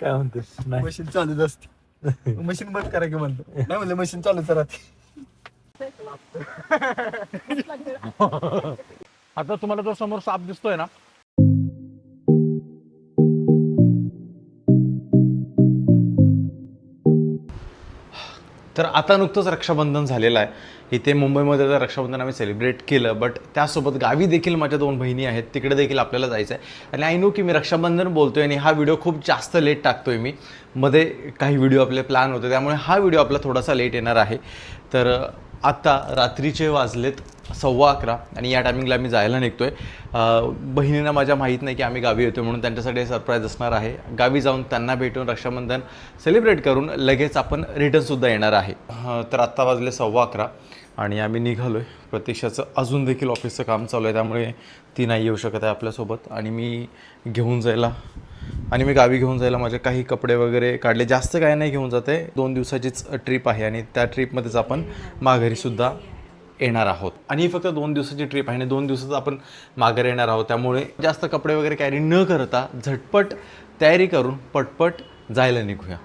काय म्हणतोस? नाही. मशीन चालूच असते. मशीन बंद करा की म्हणतो. नाही म्हणलं मशीन चालूच राहते. आता तुम्हाला जो समोर साप दिसतोय ना तर आता नुकतंच रक्षाबंधन झालेलं आहे. इथे मुंबईमध्ये तर रक्षाबंधन आम्ही सेलिब्रेट केलं बट त्यासोबत गावी देखील माझ्या दोन बहिणी आहेत. तिकडे देखील आपल्याला जायचं आहे. आणि आय नो की मी रक्षाबंधन बोलतोय आणि हा व्हिडिओ खूप जास्त लेट टाकतोय मी. मध्ये काही व्हिडिओ आपले प्लॅन होते त्यामुळे हा व्हिडिओ आपला थोडासा लेट येणार आहे. तर आत्ता रात्रीचे वाजलेत. सव्वा अकरा आणि या टायमिंगला मी जायला निघतो आहे बहिणींना माझ्या माहीत नाही की आम्ही गावी येतो म्हणून त्यांच्यासाठी सरप्राईज असणार आहे. गावी जाऊन त्यांना भेटून रक्षाबंधन सेलिब्रेट करून लगेच आपण रिटर्नसुद्धा येणार आहे. तर आत्ता वाजले सव्वा अकरा आणि आम्ही निघालो आहे प्रतीक्षाचं अजून देखील ऑफिसचं काम चालू आहे. त्यामुळे ती नाही येऊ शकत आहे आपल्यासोबत. आणि मी घेऊन जायला आणि मी गावी घेऊन जायला माझे काही कपडे वगैरे काढले. जास्त काय नाही घेऊन जाते दोन दिवसाचीच ट्रिप आहे आणि त्या ट्रिपमध्येच आपण माघारीसुद्धा येणार आहोत. आणि ही फक्त दोन दिवसाची ट्रिप आहे आणि दोन दिवसात आपण माघारी येणार आहोत. त्यामुळे जास्त कपडे वगैरे कॅरी न करता झटपट तयारी करून पटपट जायला निघूया.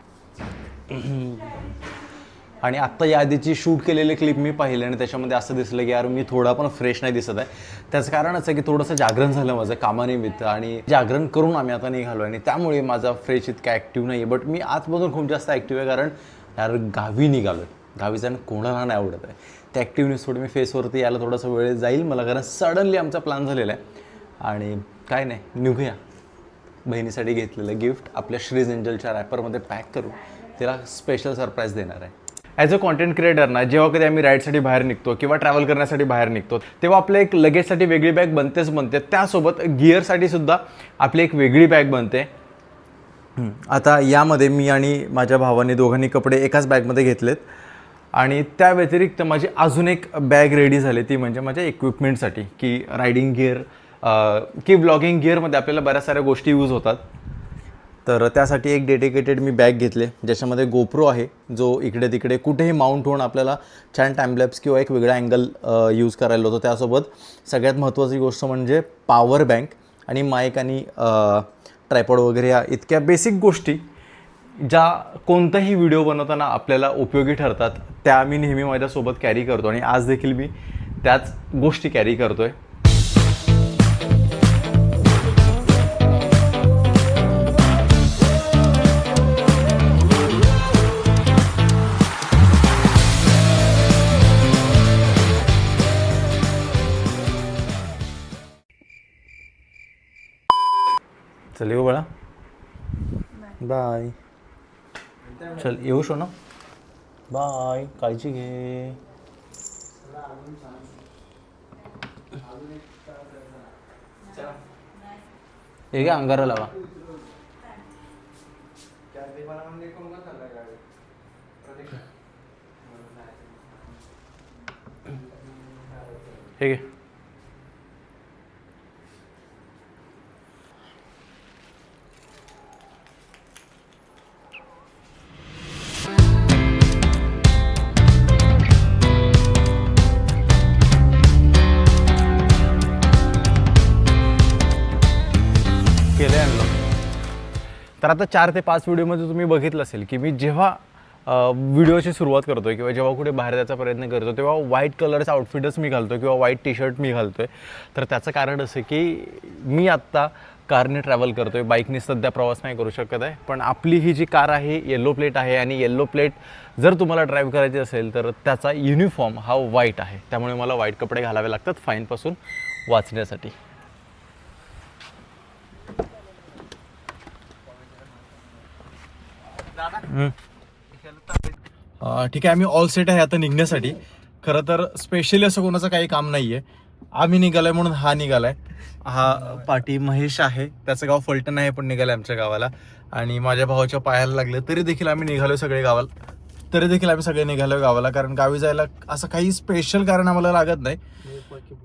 आणि आत्ता या आधीची शूट केलेले क्लिप मी पाहिले आणि त्याच्यामध्ये असं दिसलं की यार मी थोडा पण फ्रेश नाही दिसत आहे. त्याचं कारण असं की थोडंसं जागरण झालं माझं कामानिमित्त आणि जागरण करून आम्ही आता निघालो आणि त्यामुळे माझा फ्रेश इतका ॲक्टिव्ह नाही आहे बट मी आतमधून खूप जास्त ॲक्टिव्ह आहे कारण यार गावी निघालो आहे गावी जाणं कोणाला नाही आवडत आहे. त्या ॲक्टिव्हनेस थोडी मी फेसवरती यायला थोडासा वेळ जाईल. मला कारण सडनली आमचा प्लॅन झालेला आहे. आणि काय नाही निघूया. बहिणीसाठी घेतलेलं गिफ्ट आपल्या श्रीज एंजलच्या रॅपरमध्ये पॅक करू तिला स्पेशल सरप्राईज देणार आहे. ॲज अ कॉन्टेंट क्रिएटर ना जेव्हा कधी आम्ही राईडसाठी बाहेर निघतो किंवा ट्रॅव्हल करण्यासाठी बाहेर निघतो तेव्हा आपल्या एक लगेजसाठी वेगळी बॅग बनतेच बनते. त्यासोबत गिअरसाठी सुद्धा आपली एक वेगळी बॅग बनते. आता यामध्ये मी आणि माझ्या भावाने दोघांनी कपडे एकाच बॅगमध्ये घेतलेत. आणि त्या व्यतिरिक्त माझी अजून एक बॅग रेडी झाली ती म्हणजे माझ्या इक्विपमेंटसाठी की रायडिंग गिअर की ब्लॉगिंग गिअरमध्ये आपल्याला बऱ्याच साऱ्या गोष्टी यूज होतात. तर त्यासाठी एक डेडिकेटेड मी बॅग घेतले ज्याच्यामध्ये गोप्रो आहे जो इकडे तिकडे कुठेही माउंट होऊन आपल्याला छान टाईमलॅप्स किंवा एक वेगळा अँगल यूज करायला होतो. त्यासोबत सगळ्यात महत्त्वाची गोष्ट म्हणजे पॉवर बँक आणि माईक आणि ट्रायपॉड वगैरे या इतक्या बेसिक गोष्टी ज्या कोणताही व्हिडिओ बनवताना आपल्याला उपयोगी ठरतात त्या मी नेहमी माझ्यासोबत कॅरी करतो आणि आज देखील मी त्याच गोष्टी कॅरी करतो आहे चल येऊ बाळा. बाय चल येऊ शो ना बाय काळजी घे. हे घ्या अंगारा लावा. हे घे. तर आता चार ते पाच व्हिडिओमध्ये तुम्ही बघितलं असेल की मी जेव्हा व्हिडिओची सुरुवात करतो किंवा जेव्हा कुठे बाहेर जायचा प्रयत्न करतो तेव्हा व्हाईट कलरचं आउटफिटच मी घालतो किंवा व्हाईट टी शर्ट मी घालतो आहे तर त्याचं कारण असं की मी आत्ता कारने ट्रॅव्हल करतो आहे बाईकने सध्या प्रवास नाही करू शकत आहे. पण आपली ही जी कार आहे येल्लो प्लेट आहे आणि येल्लो प्लेट जर तुम्हाला ड्राईव्ह करायची असेल तर त्याचा युनिफॉर्म हा व्हाईट आहे. त्यामुळे मला व्हाईट कपडे घालावे लागतात फाईनपासून वाचण्यासाठी. ठीक आहे आम्ही ऑल सेट आहे आता निघण्यासाठी. खरं तर स्पेशली असं कोणाचं काही काम नाही आहे आम्ही निघालोय म्हणून हा निघालाय. हा पाटी महेश आहे. त्याचं गाव फलटण आहे पण निघालंय आमच्या गावाला. आणि माझ्या भावाच्या पायाला लागले. तरी देखील आम्ही निघालोय सगळे गावाला. तरी देखील आम्ही सगळे निघालोय गावाला कारण गावी जायला असं काही स्पेशल कारण आम्हाला लागत नाही.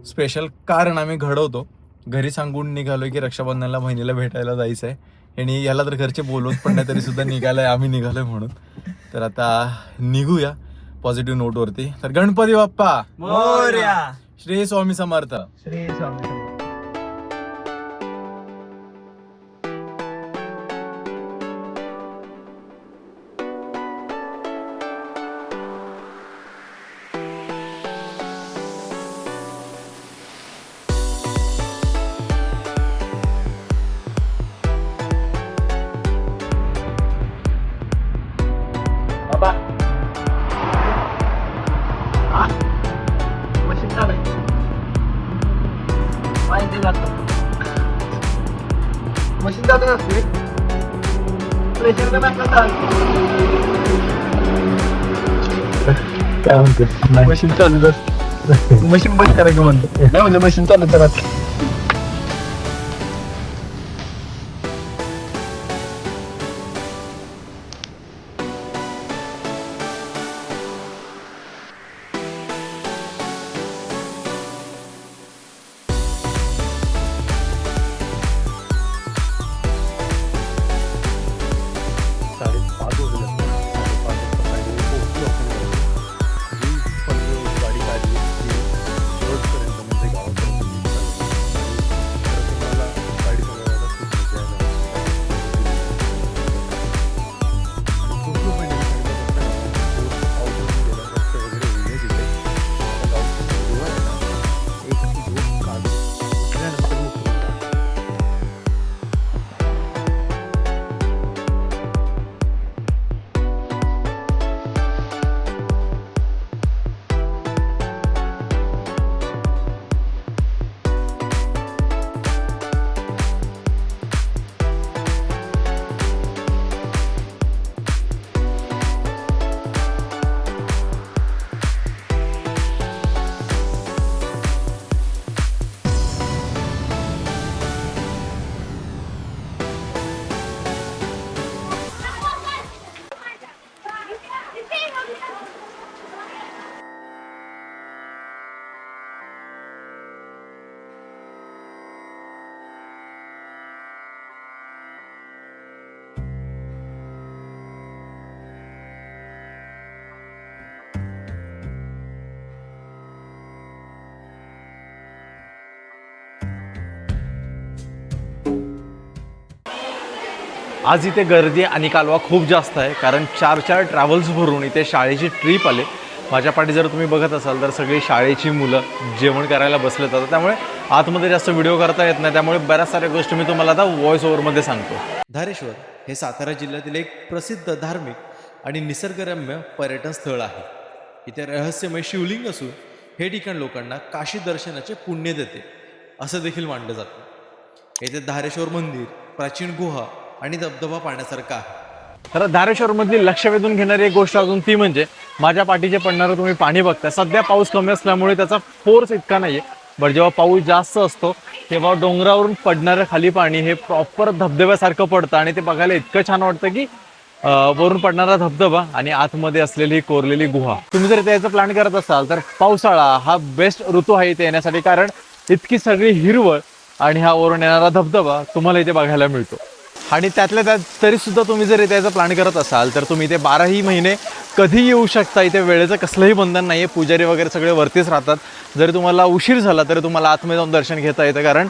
स्पेशल कारण आम्ही घडवतो. घरी सांगून निघालोय की रक्षाबंधनला बहिणीला भेटायला जायचं आहे आणि याला तर घरचे बोलवत पण नाही तरी सुद्धा निघालंय आम्ही निघालोय म्हणून. तर आता निघूया पॉझिटिव्ह नोटवरती तर गणपती बाप्पा! मोरया! श्री स्वामी समर्थ! श्री स्वामी समर्थ. मशीन चालू तर मशीन बंद करायचं म्हणतो नाही म्हणजे मशीन चालू करा. आज इथे गर्दी आणि कालवा खूप जास्त आहे कारण चार चार ट्रॅव्हल्स भरून इथे शाळेची ट्रिप आले. माझ्या पाठी जर तुम्ही बघत असाल तर सगळी शाळेची मुलं जेवण करायला बसले जातात त्यामुळे आतमध्ये जास्त व्हिडिओ करता येत नाही त्यामुळे बऱ्याच साऱ्या गोष्टी मी तुम्हाला आता व्हॉइस ओव्हरमध्ये सांगतो. धारेश्वर हे सातारा जिल्ह्यातील एक प्रसिद्ध धार्मिक आणि निसर्गरम्य पर्यटन स्थळ आहे. इथे रहस्यमय शिवलिंग असून हे ठिकाण लोकांना काशी दर्शनाचे पुण्य देते असं देखील मानलं जातं. येथे धारेश्वर मंदिर प्राचीन गुहा आणि धबधबा पाहण्यासारखा आहे. तर धारेश्वरमधली लक्ष वेधून घेणारी एक गोष्ट अजून ती म्हणजे माझ्या पाठीचे पडणारं तुम्ही पाणी बघता सध्या पाऊस कमी असल्यामुळे त्याचा फोर्स इतका नाहीये. बट जेव्हा पाऊस जास्त असतो तेव्हा डोंगरावरून पडणारं खाली पाणी हे प्रॉपर धबधब्यासारखं पडतं आणि ते बघायला इतकं छान वाटतं की वरून पडणारा धबधबा आणि आतमध्ये असलेली कोरलेली गुहा. तुम्ही जर त्याचा प्लॅन करत असाल तर पावसाळा हा बेस्ट ऋतू आहे इथे येण्यासाठी. कारण इतकी सगळी हिरवळ आणि हा वरून येणारा धबधबा तुम्हाला इथे बघायला मिळतो. आणि त्यातल्या त्यात तरीसुद्धा तुम्ही जर इथे यायचा प्लॅन करत असाल तर तुम्ही इथे बाराही महिने कधी येऊ शकता. इथे वेळेचं कसलंही बंधन नाही आहे पुजारी वगैरे सगळे वरतीच राहतात. जरी तुम्हाला उशीर झाला तरी तुम्हाला आतमध्ये जाऊन दर्शन घेता येतं. कारण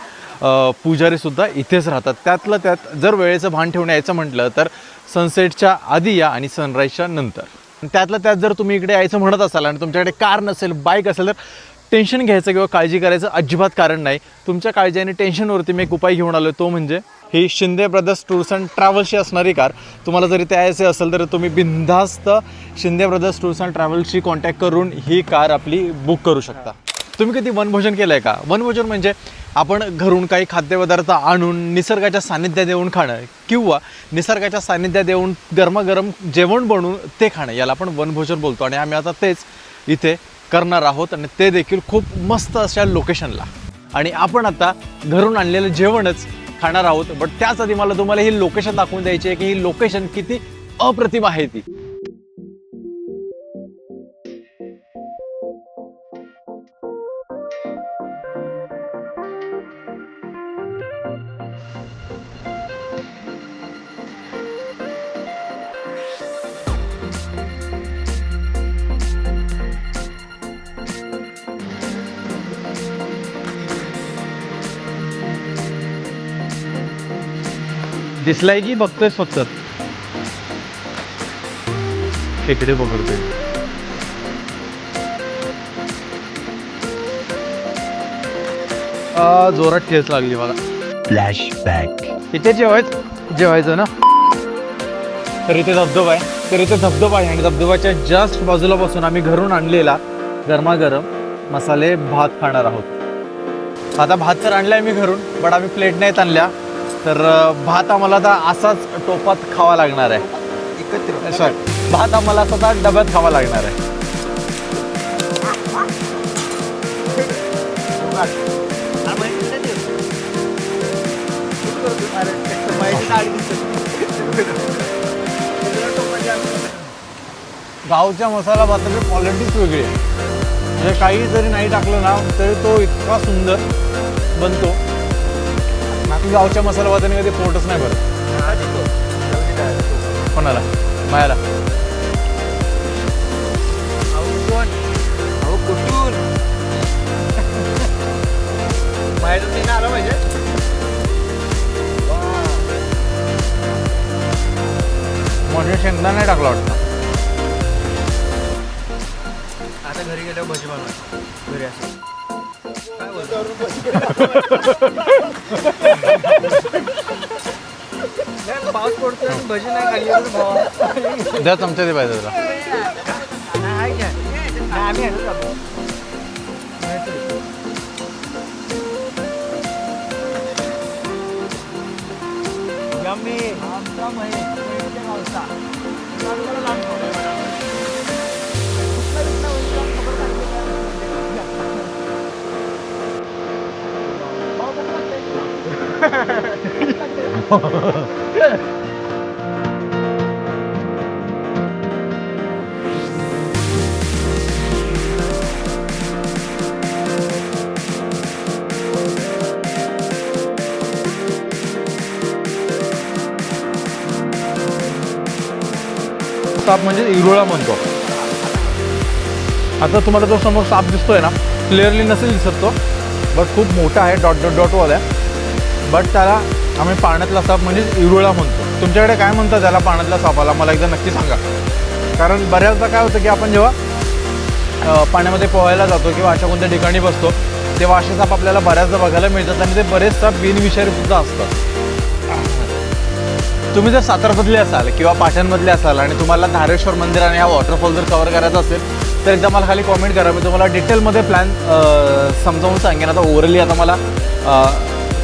पुजारीसुद्धा इथेच राहतात. त्यातलं त्यात जर वेळेचं भान ठेवून यायचं म्हटलं तर सनसेटच्या आधी या आणि सनराईजच्या नंतर. त्यातलं त्यात जर तुम्ही इकडे यायचं म्हणत असाल आणि तुमच्याकडे कार नसेल बाईक असेल तर टेन्शन घ्यायचं किंवा काळजी करायचं अजिबात कारण नाही. तुमच्या काळजी आणि टेन्शनवरती मी एक उपाय घेऊन आलो तो म्हणजे ही शिंदे ब्रदर्स टूर्स अँड ट्रॅव्हल्सची असणारी कार. तुम्हाला जरी ते यायचे असेल तर तुम्ही बिनधास्त शिंदे ब्रदर्स टूर्स अँड ट्रॅव्हल्सशी कॉन्टॅक्ट करून ही कार आपली बुक करू शकता. तुम्ही कधी वनभोजन केलं आहे का? वनभोजन म्हणजे आपण घरून काही खाद्यपदार्थ आणून निसर्गाच्या सानिध्यात येऊन खाणं किंवा निसर्गाच्या सानिध्यात येऊन गरमागरम जेवण बनवून ते खाणं याला आपण वनभोजन बोलतो. आणि आम्ही आता तेच इथे करणार आहोत आणि ते देखील खूप मस्त अशा लोकेशनला आणि आपण आता घरून आणलेलं जेवणच खाणार आहोत बट त्याच आधी मला तुम्हाला ही लोकेशन दाखवून द्यायची आहे की ही लोकेशन किती अप्रतिम आहे ती. दिसलाय की बघतोय फक्त बघतोय आ, जोरात ठेच लागली मला. फ्लॅशबॅक इथे जेवायचं जेवायचं ना? तर इथे धबधबा आहे. तर इथे धबधबा आहे आणि धबधबाच्या जस्ट बाजूला बसून आम्ही घरून आणलेला गरमागरम मसाले भात खाणार आहोत. आता भात तर आणलाय मी घरून बट आम्ही प्लेट नाहीत आणल्या. तर भात आम्हाला आता असाच टोपात खावा लागणार आहे. एकत्र. सॉरी भात आम्हाला असा आता डब्यात खावा लागणार आहे. गावच्या मसाला भाताची क्वालिटीच वेगळी आहे. म्हणजे काही जरी नाही टाकलं ना तरी तो इतका सुंदर बनतो. बाकी गावच्या मसाला भाताने कधी पोटच नाही भरत. कोणाला? मायाला. अहो कुठून? पाहिजे? म्हणजे शेंगदा नाही टाकला वाटतं. आता घरी गेल्यावर भजी बनवायची. घरी असं पाऊस पडतोय भजी नाही खाल्ली तर भावा द्या चमचे ते पाहिजे तुला नाही नाही, आम्ही ह्यानं जातो. Yummy. आमचा महेश, महेशच्या गावचा. चांगला साप म्हणजे इरोळा म्हणतो. आता तुम्हाला जो समोर साप दिसतोय ना क्लिअरली नसेल दिसत तो बट खूप मोठा आहे डॉट डॉट डॉटवाला आहे. बट त्याला आम्ही पाण्यातला साप म्हणजे इरुळा म्हणतो. तुमच्याकडे काय म्हणतात त्याला पाण्यातल्या सापाला मला एकदा नक्की सांगा. कारण बऱ्याचदा काय होतं की आपण जेव्हा पाण्यामध्ये पोहायला जातो किंवा अशा कोणत्या ठिकाणी बसतो तेव्हा असे साप आपल्याला बऱ्याचदा बघायला मिळतात आणि ते बरेच साप बिनविषारीसुद्धा असतात. तुम्ही जर सातारमधले असाल किंवा पाटणमधले असाल आणि तुम्हाला धारेश्वर मंदिर आणि हा वॉटरफॉल जर कवर करायचा असेल तर एकदा मला खाली कॉमेंट करा. मी तुम्हाला डिटेलमध्ये प्लॅन समजावून सांगेन. आता ओव्हरली आता मला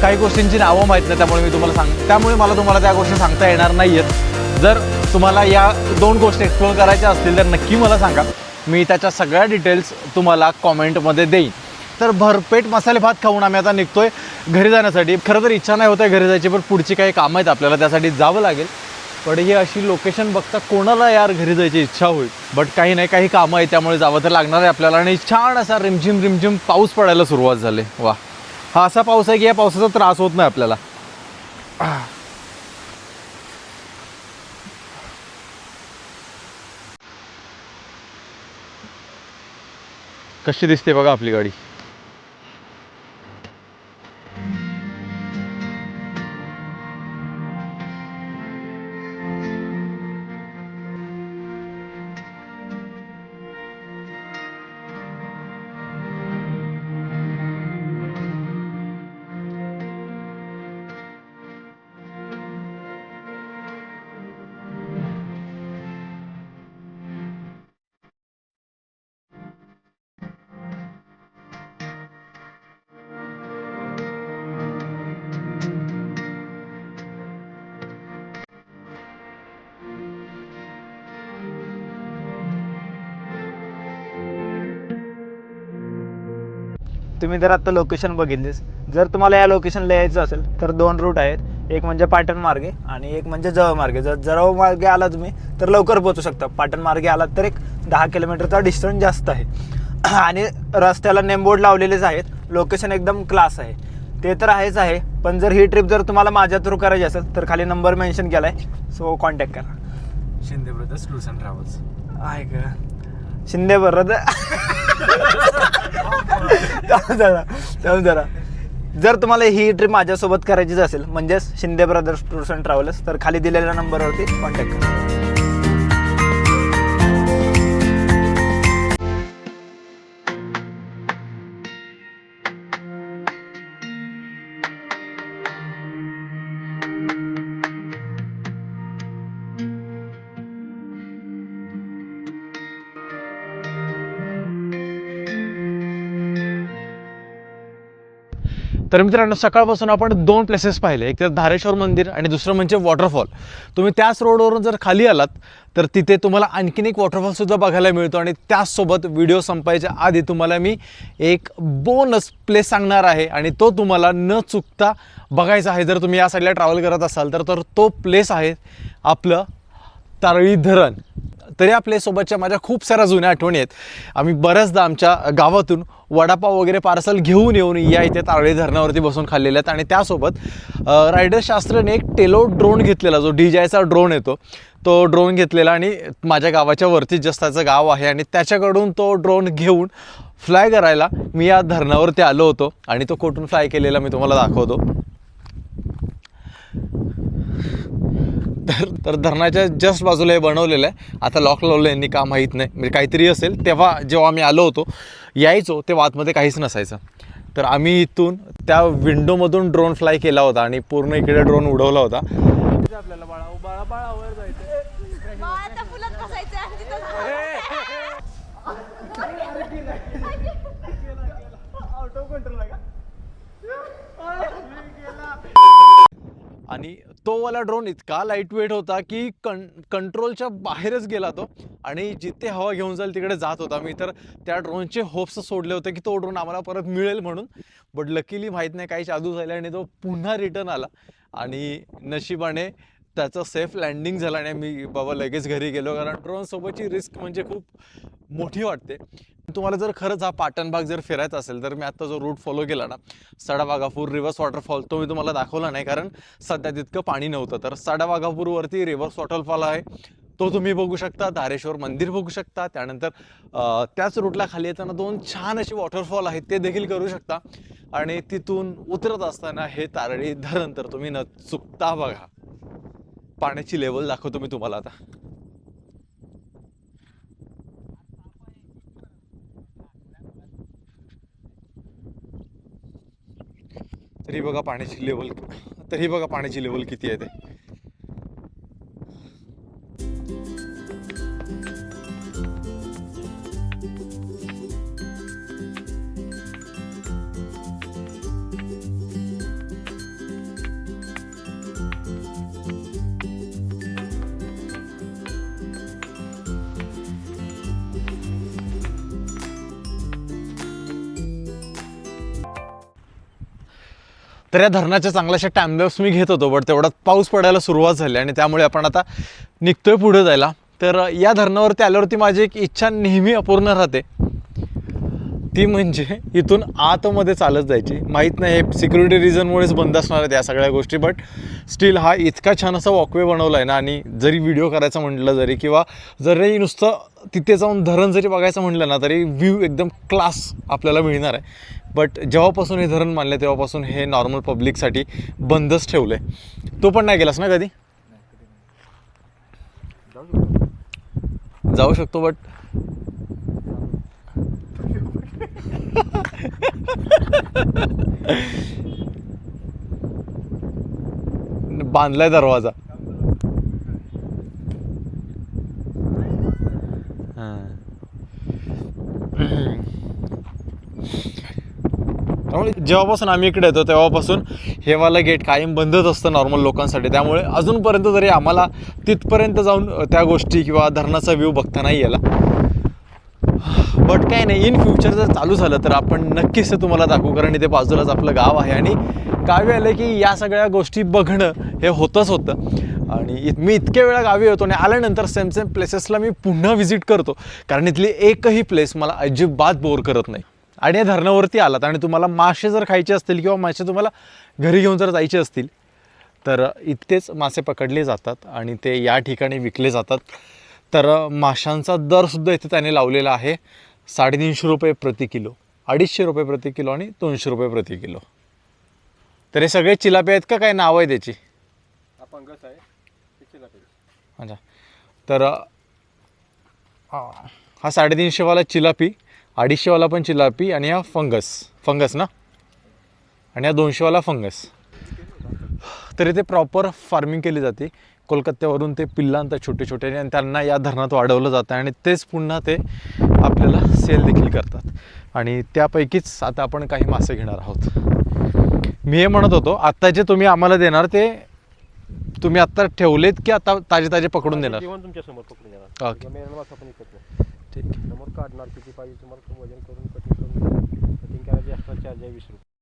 काही गोष्टींची नावं माहीत नाही त्यामुळे मी तुम्हाला सांग त्यामुळे मला तुम्हाला त्या गोष्टी सांगता येणार नाही आहेत जर तुम्हाला या दोन गोष्टी एक्सप्लोर करायच्या असतील तर नक्की मला सांगा. मी त्याच्या सगळ्या डिटेल्स तुम्हाला कॉमेंटमध्ये देईन. तर भरपेट मसाले भात खाऊन आम्ही आता निघतोय घरी जाण्यासाठी. खरं तर इच्छा नाही होत आहे घरी जायची पण पुढची काही कामं आहेत आपल्याला त्यासाठी जावं लागेल. पण ही अशी लोकेशन बघता कोणाला यार घरी जायची इच्छा होईल? बट काही नाही काही कामं आहेत त्यामुळे जावं तर लागणार आहे आपल्याला. आणि छान असा रिमझिम रिमझिम पाऊस पडायला सुरुवात झाली. वा हा असा पाऊस आहे की या पावसाचा त्रास होत नाही आपल्याला. कशी दिसते बघा आपली गाडी. तुम्ही जर आता लोकेशन बघितलीस जर तुम्हाला या लोकेशनला यायचं असेल तर दोन रूट आहेत. एक म्हणजे पाटण मार्गे आणि एक म्हणजे जवळ मार्गे. जर जवळ मार्गे आला तुम्ही तर लवकर पोहोचू शकता. पाटण मार्गे आलात तर एक दहा किलोमीटरचा डिस्टन्स जास्त आहे. आणि रस्त्याला नेमबोर्ड लावलेलेच आहेत. लोकेशन एकदम क्लास आहे. ते तर आहेच आहे पण जर ही ट्रिप जर तुम्हाला माझ्या थ्रू करायची असेल तर खाली नंबर मेन्शन केला आहे सो कॉन्टॅक्ट करा. Shinde brothers tours and travels आहे का? शिंदे बरं जरा थांब जरा जर तुम्हाला ही ट्रिप माझ्यासोबत करायचीच असेल म्हणजेच Shinde brothers tours and travels तर खाली दिलेल्या नंबरवरती कॉन्टॅक्ट करा. तर मित्रांनो सकाळपासून आपण दोन प्लेसेस पाहिले. एक तर धारेश्वर मंदिर आणि दुसरं म्हणजे वॉटरफॉल तुम्ही त्याच रोडवरून जर खाली आलात तर तिथे तुम्हाला आणखीन एक वॉटरफॉलसुद्धा बघायला मिळतो आणि त्याचसोबत व्हिडिओ संपायच्या आधी तुम्हाला मी एक बोनस प्लेस सांगणार आहे आणि तो तुम्हाला न चुकता बघायचा आहे. जर तुम्ही या साईडला ट्रॅव्हल करत असाल तर तर तो प्लेस आहे आपलं तारळी धरण. तरी आपल्यासोबतच्या माझ्या खूप साऱ्या जुन्या आठवणी आहेत. आम्ही बऱ्याचदा आमच्या गावातून वडापाव वगैरे पार्सल घेऊन येऊन या इथे तारळी धरणावरती बसून खाल्लेले आहेत. आणि त्यासोबत रायडर शास्त्रने एक टेलो ड्रोन घेतलेला जो डी जायचा ड्रोन येतो तो ड्रोन घेतलेला आणि माझ्या गावाच्या वरती जस्ताचं गाव आहे. आणि त्याच्याकडून तो ड्रोन घेऊन फ्लाय करायला मी या धरणावरती आलो होतो आणि तो कोठून फ्लाय केलेला मी तुम्हाला दाखवतो. तर तर धरणाच्या जस्ट बाजूला हे बनवलेलं आहे. आता लॉक लावलं यांनी का माहीत नाही. म्हणजे काहीतरी असेल. तेव्हा जेव्हा आम्ही आलो होतो यायचो तेव्हा आतमध्ये काहीच नसायचं. तर आम्ही इथून त्या विंडोमधून ड्रोन फ्लाय केला होता आणि पूर्ण इकडे ड्रोन उडवला होता. आपल्याला बाळा बाळा बाळा वर जायचं आता फुलात बसायचं आणि तिथं आणि तो वाला ड्रोन इतका लाइट वेट होता की कं कंट्रोलच्या बाहेरच गेला तो. आणि जिथे हवा घेऊन जाईल तिकडे जात होता. मी तर त्या ड्रोनचे होप्स सोडले होते की तो ड्रोन आम्हाला परत मिळेल म्हणून. बट लकीली माहीत नाही काही जादू झाले आणि तो पुन्हा रिटर्न आला. आणि नशिबाने त्याचं सेफ लँडिंग झालं आणि मी बाबा लगेच घरी गेलो. कारण ड्रोनसोबतची रिस्क म्हणजे खूप मोठी वाटते. तुम्हाला जर खरंच हा पाटण भाग जर फिरायचा असेल तर मी आत्ता जो रूट फॉलो केला ना सडावाघापूर रिव्हर्स वॉटरफॉल तो मी तुम्हाला दाखवला नाही. कारण सध्या तितकं पाणी नव्हतं. तर सडावाघापूरवरती रिव्हर्स वॉटरफॉल आहे. तो तुम्ही बघू शकता धारेश्वर मंदिर बघू शकता. त्यानंतर त्याच रूटला खाली येताना दोन छान असे वॉटरफॉल आहेत ते देखील करू शकता. आणि तिथून उतरत असताना हे तारळी धरण तर तुम्ही न चुकता बघा. पाण्याची लेवल दाखवतो मी तुम्हाला आता. तरी बघा पाण्याची लेवल तरी बघा पाण्याची लेवल किती आहे ते. तर या धरणाच्या चांगल्याशा टाइमलॅप्स मी घेत होतो बट तेवढ्यात पाऊस पडायला सुरुवात झाली आणि त्यामुळे आपण आता निघतोय पुढे जायला. तर या धरणावरती आल्यावरती माझी एक इच्छा नेहमी अपूर्ण राहते. ती म्हणजे इथून आतमध्ये चालत जायची. माहीत नाही हे सिक्युरिटी रिझनमुळेच बंद असणार आहेत या सगळ्या गोष्टी बट स्टील हा इतका छान असा वॉकवे बनवला आहे ना आणि जरी व्हिडिओ करायचा म्हटलं जरी किंवा जरी नुसतं तिथे जाऊन धरण जरी बघायचं म्हटलं ना तरी व्ह्यू एकदम क्लास आपल्याला मिळणार आहे. बट जेव्हापासून हे धरण मानले तेव्हापासून हे नॉर्मल पब्लिकसाठी बंदच ठेवलं आहे तो पण नाही गेलास ना कधी? जाऊ शकतो बट बांधलाय दरवाजा. त्यामुळे जेव्हापासून आम्ही इकडे येतो तेव्हापासून हे वाला गेट कायम बंदच असतं नॉर्मल लोकांसाठी. त्यामुळे अजूनपर्यंत जरी आम्हाला तिथपर्यंत जाऊन त्या गोष्टी किंवा धरणाचा व्ह्यू बघता नाही याला बट काय नाही इन फ्युचर जर चालू झालं तर आपण नक्कीच ते तुम्हाला दाखवू कारण इथे बाजूलाच आपलं गाव आहे आणि गावी आलं की या सगळ्या गोष्टी बघणं हे होतंच होतं. आणि मी इतक्या वेळा गावी येतो आणि आल्यानंतर सेम सेम प्लेसेसला मी पुन्हा व्हिजिट करतो कारण इथली एकही प्लेस मला अजिबात बोर करत नाही. आणि या धरणावरती आलात आणि तुम्हाला मासे जर खायचे असतील किंवा मासे तुम्हाला घरी घेऊन जर जायचे असतील तर इथेच मासे पकडले जातात आणि ते या ठिकाणी विकले जातात. तर माशांचा दरसुद्धा इथे त्याने लावलेला आहे. साडेतीनशे रुपये प्रति किलो अडीचशे रुपये प्रति किलो आणि दोनशे रुपये प्रति किलो. तर हे सगळे चिलापे आहेत का? काय नाव आहे. त्याची अच्छा. तर हा साडेतीनशेवाला चिलापी अडीचशेवाला पण चिलापी आणि हा फंगस. फंगस ना? आणि हा दोनशेवाला फंगस. तर इथे प्रॉपर फार्मिंग केली जाते. कोलकात्यावरून ते पिल्लं आणतात छोटे छोटे आणि त्यांना या धरणात वाढवलं जातं आणि तेच पुन्हा ते आपल्याला सेल देखील करतात. आणि त्यापैकीच आता आपण काही मासे घेणार आहोत. मी हे म्हणत होतो आत्ता जे तुम्ही आम्हाला देणार ते तुम्ही आत्ता ठेवलेत की आता ताजे ताजे पकडून देणार. जेवण तुमच्यासमोर पकडून येणार ओके ठीक. समोर काढणार किती पाहिजे तुम्हाला वजन करून कटिंग करून कटिंग करायची एक्स्ट्रा चार्ज आहे वीस रुपये.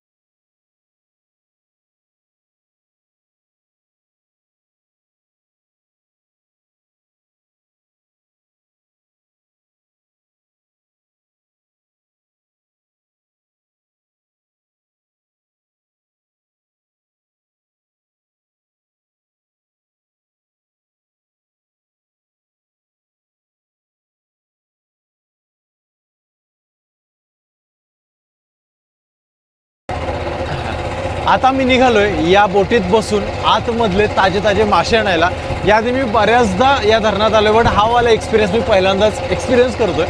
आता मी निघालोय या बोटीत बसून आतमधले ताजे ताजे मासे आणायला. याआधी मी बऱ्याचदा या धरणात आलोय बट हा वाला एक्सपिरियन्स मी पहिल्यांदाच एक्सपिरियन्स करतोय.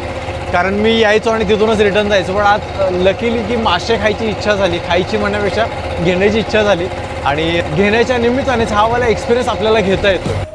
कारण मी यायचो आणि तिथूनच रिटर्न जायचो. पण आज लकीली की मासे खायची इच्छा झाली खायची म्हणण्यापेक्षा घेण्याची इच्छा झाली. आणि घेण्याच्या निमित्तानेच हा वाला एक्सपिरियन्स आपल्याला घेता येतो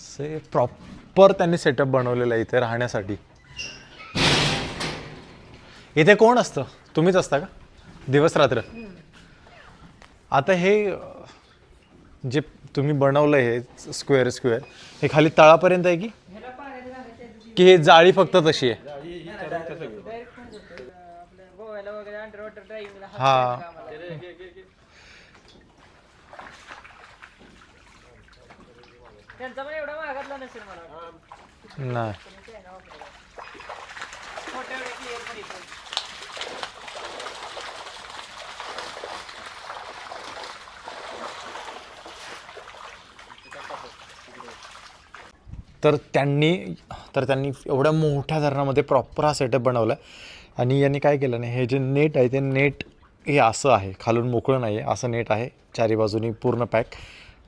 से प्रॉपर त्यांनी सेटअप बनवलेलं आहे इथे राहण्यासाठी. इथे कोण असतं? तुम्हीच असता का? दिवस रात्र. आता हे जे तुम्ही बनवलं हे स्क्वेअर स्क्वेअर हे खाली तळापर्यंत आहे की? की हे जाळी फक्त तशी आहे? हा. त्यांचा पण एवढा महागातला नसेल मला. नाही. मोठ्या एवढे क्लिअर पण येतो तर त्यांनी तर त्यांनी एवढ्या मोठ्या धरणामध्ये प्रॉपर हा सेटअप बनवला आणि यांनी काय केलं नाही हे जे नेट आहे ते नेट हे असं आहे. खालून मोकळं नाही आहे असं नेट आहे. चारी बाजूनी पूर्ण पॅक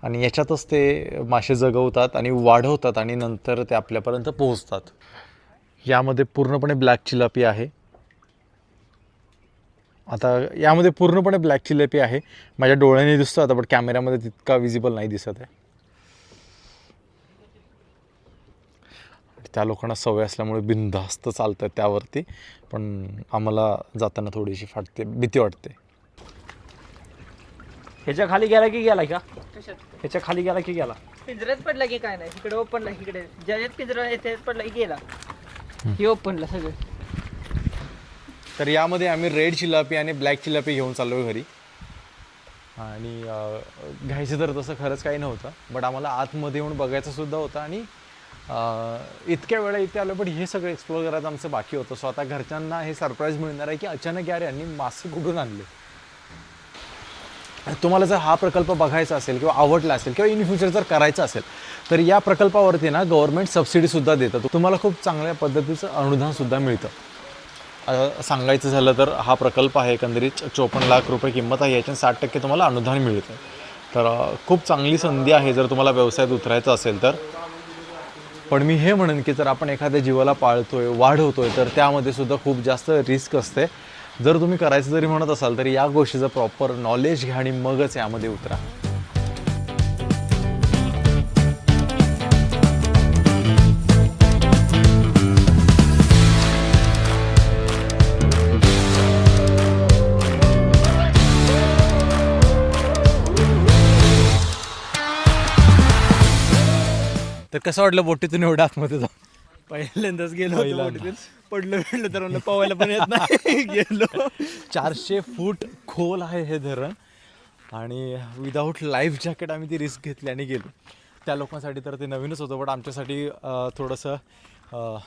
आणि याच्यातच ते मासे जगवतात आणि वाढवतात आणि नंतर ते आपल्यापर्यंत पोहोचतात. यामध्ये पूर्णपणे ब्लॅक चिलापी आहे. आता यामध्ये पूर्णपणे ब्लॅक चिलापी आहे. माझ्या डोळ्याने दिसतो आता पण कॅमेऱ्यामध्ये तितका विजिबल नाही दिसत आहे. त्या लोकांना सवय असल्यामुळे बिनधास्त चालतं त्यावरती पण आम्हाला जाताना थोडीशी फाटते भीती वाटते. ह्याच्या खाली गेला की गेला का? कशात? ह्याच्या खाली गेला की गेला. पिंजऱ्यात पडला की काय नाही? इकडे ओपनला इकडे. ज्याच्यात पिंजरा येते पडला की गेला. हे ओपनला सगळं. तर यामध्ये आम्ही रेड चिलापी आणि ब्लॅक चिलापी घेऊन चाललो आहे घरी. आणि अं, घ्यायचं तर तसं खरंच काही नव्हतं बट आम्हाला आतमध्ये येऊन बघायचं सुद्धा होतं आणि अं, इतक्या वेळा इथे आलो पण हे सगळं एक्सप्लोर करायचं आमचं बाकी होतं. सो आता घरच्यांना हे सरप्राईज मिळणार आहे की अचानक यार यांनी मासे कुठून आणले? आणि तुम्हाला जर हा प्रकल्प बघायचा असेल किंवा आवडला असेल किंवा इन फ्युचर जर करायचा असेल तर या प्रकल्पावरती ना गव्हर्नमेंट सबसिडीसुद्धा देतं. तुम्हाला खूप चांगल्या पद्धतीचं अनुदानसुद्धा मिळतं. सांगायचं झालं तर हा प्रकल्प आहे एकंदरीत चोपन्न लाख रुपये किंमत आहे याच्यात साठ टक्के तुम्हाला अनुदान मिळतं. तर खूप चांगली संधी आहे जर तुम्हाला व्यवसायात उतरायचं असेल तर. पण मी हे म्हणेन की जर आपण एखाद्या जीवाला पाळतोय वाढवतोय तर त्यामध्ये सुद्धा खूप जास्त रिस्क असते. जर तुम्ही करायचं जरी म्हणत असाल तरी या गोष्टीचं प्रॉपर नॉलेज घ्या आणि मगच यामध्ये उतरा. तर कसं वाटलं बोटीतून एवढं आतमध्ये जाऊन? पहिल्यांदाच गेलो होतो बोटीतून. पडलो पडलो तर म्हणलं पवायला पण येत नाही. गेलो. चारशे फूट खोल आहे हे धरण. आणि विदाऊट लाईफ जॅकेट आम्ही ती रिस्क घेतली आणि गेलो. त्या लोकांसाठी तर ते नवीनच होतं बट आमच्यासाठी अं, थोडंसं अं,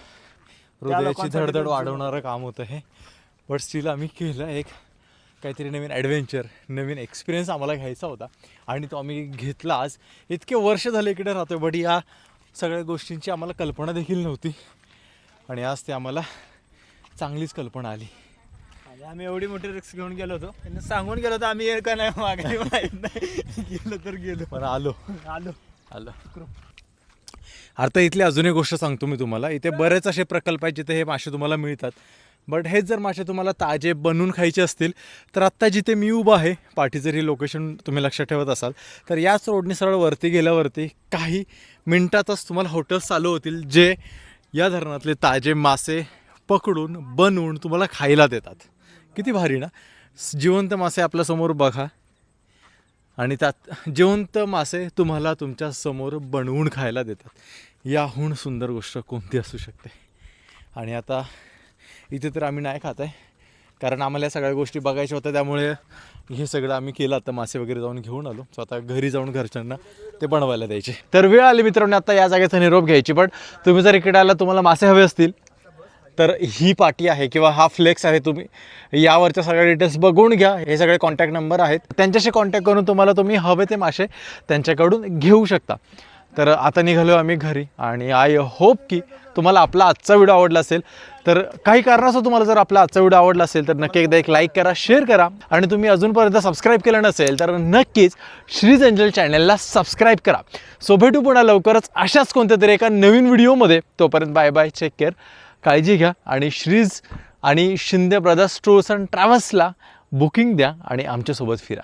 हृदयाची लोकांसाठी धडधड वाढवणारं काम होतं हे. बट स्टील आम्ही केलं एक काहीतरी नवीन ॲडव्हेंचर नवीन एक्सपिरियन्स आम्हाला घ्यायचा होता. आणि तो आम्ही घेतला आज. इतके वर्ष झाले इकडे राहतोय बट या सगळ्या गोष्टींची आम्हाला कल्पना देखील नव्हती. आणि आज ते आम्हाला चांगलीच कल्पना आली. आम्ही एवढी मोठी रिक्स घेऊन गेलो होतो. त्यांनी सांगून गेलो होतो आम्ही का नाही मागे माहीत नाही. गेलो तर गेलो. पण आलो. आलो. आलं. आता इथली अजून एक गोष्ट सांगतो मी तुम्हाला. इथे बरेच असे प्रकल्प आहेत जिथे हे मासे तुम्हाला मिळतात. बट हेच जर मासे तुम्हाला ताजे बनवून खायचे असतील तर आत्ता जिथे मी उभा आहे पाठीचं ही लोकेशन तुम्ही लक्षात ठेवत असाल तर याच रोडने सरळ वरती गेल्यावरती काही मिनटातच तुम्हाला हॉटेल्स चालू होतील जे या धरणातले ताजे मासे पकडून बनवून तुम्हाला खायला देतात. किती भारी ना? जिवंत मासे आपल्यासमोर बघा. आणि त्यात जिवंत मासे तुम्हाला तुमच्यासमोर बनवून खायला देतात. याहून सुंदर गोष्ट कोणती असू शकते? आणि आता इथे तर आम्ही नाही खात आहे. कारण आम्हाला या सगळ्या गोष्टी बघायच्या होत्या त्यामुळे हे सगळं आम्ही केलं. आता मासे वगैरे जाऊन घेऊन आलो. सो आता घरी जाऊन घरच्यांना ते बनवायला द्यायचे. तर वेळ आली मित्रांनो आता या जागेचा निरोप घ्यायची. पण तुम्ही जर इकडे आला तुम्हाला मासे हवे असतील तर ही पाटी आहे किंवा हा फ्लेक्स आहे तुम्ही. यावरच्या सगळ्या डिटेल्स बघून घ्या. हे सगळे कॉन्टॅक्ट नंबर आहेत. त्यांच्याशी कॉन्टॅक्ट करून तुम्हाला तुम्ही हवे ते मासे त्यांच्याकडून घेऊ शकता. तर आता निघालो आम्ही घरी आणि आय होप की तुम्हाला आपला आजचा व्हिडिओ आवडला असेल. तर काही कारणास्तव तुम्हाला जर आपला आजचा व्हिडिओ आवडला असेल तर नक्की एकदा एक लाईक करा शेअर करा. आणि तुम्ही अजूनपर्यंत सबस्क्राईब केलं नसेल तर नक्कीच श्रीज एंजल चॅनलला सबस्क्राईब करा. सो भेटू पुन्हा लवकरच अशाच कोणत्या तरी एका नवीन व्हिडिओमध्ये. तोपर्यंत बाय बाय चेक केअर काळजी घ्या आणि श्रीज आणि शिंदे ब्रदर्स टूर्स अँड ट्रॅव्हल्सला बुकिंग द्या आणि आमच्यासोबत फिरा.